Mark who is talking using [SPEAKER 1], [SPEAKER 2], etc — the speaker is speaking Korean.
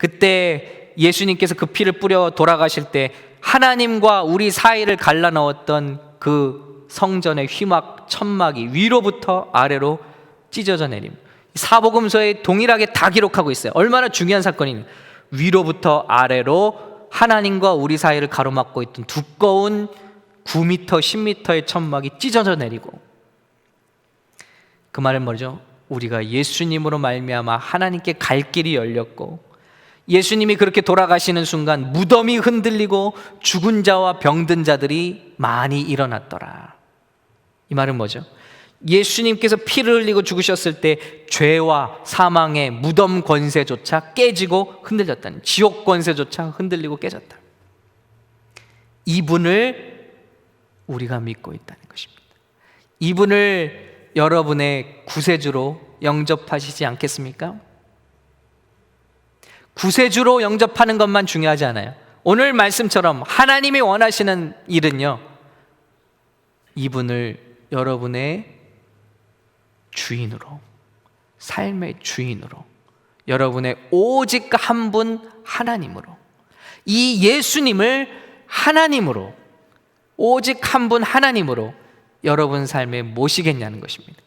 [SPEAKER 1] 그때 예수님께서 그 피를 뿌려 돌아가실 때 하나님과 우리 사이를 갈라 넣었던 그 성전의 휘막 천막이 위로부터 아래로 찢어져 내림. 사복음서에 동일하게 다 기록하고 있어요. 얼마나 중요한 사건이니 위로부터 아래로 하나님과 우리 사이를 가로막고 있던 두꺼운 9m, 10m의 천막이 찢어져 내리고 그 말은 뭐죠? 우리가 예수님으로 말미암아 하나님께 갈 길이 열렸고 예수님이 그렇게 돌아가시는 순간 무덤이 흔들리고 죽은 자와 병든 자들이 많이 일어났더라. 이 말은 뭐죠? 예수님께서 피를 흘리고 죽으셨을 때 죄와 사망의 무덤 권세조차 깨지고 흔들렸다는 지옥 권세조차 흔들리고 깨졌다. 이분을 우리가 믿고 있다는 것입니다. 이분을 여러분의 구세주로 영접하시지 않겠습니까? 구세주로 영접하는 것만 중요하지 않아요. 오늘 말씀처럼 하나님이 원하시는 일은요, 이분을 여러분의 주인으로, 삶의 주인으로, 여러분의 오직 한 분 하나님으로, 이 예수님을 하나님으로, 오직 한 분 하나님으로 여러분 삶에 모시겠냐는 것입니다.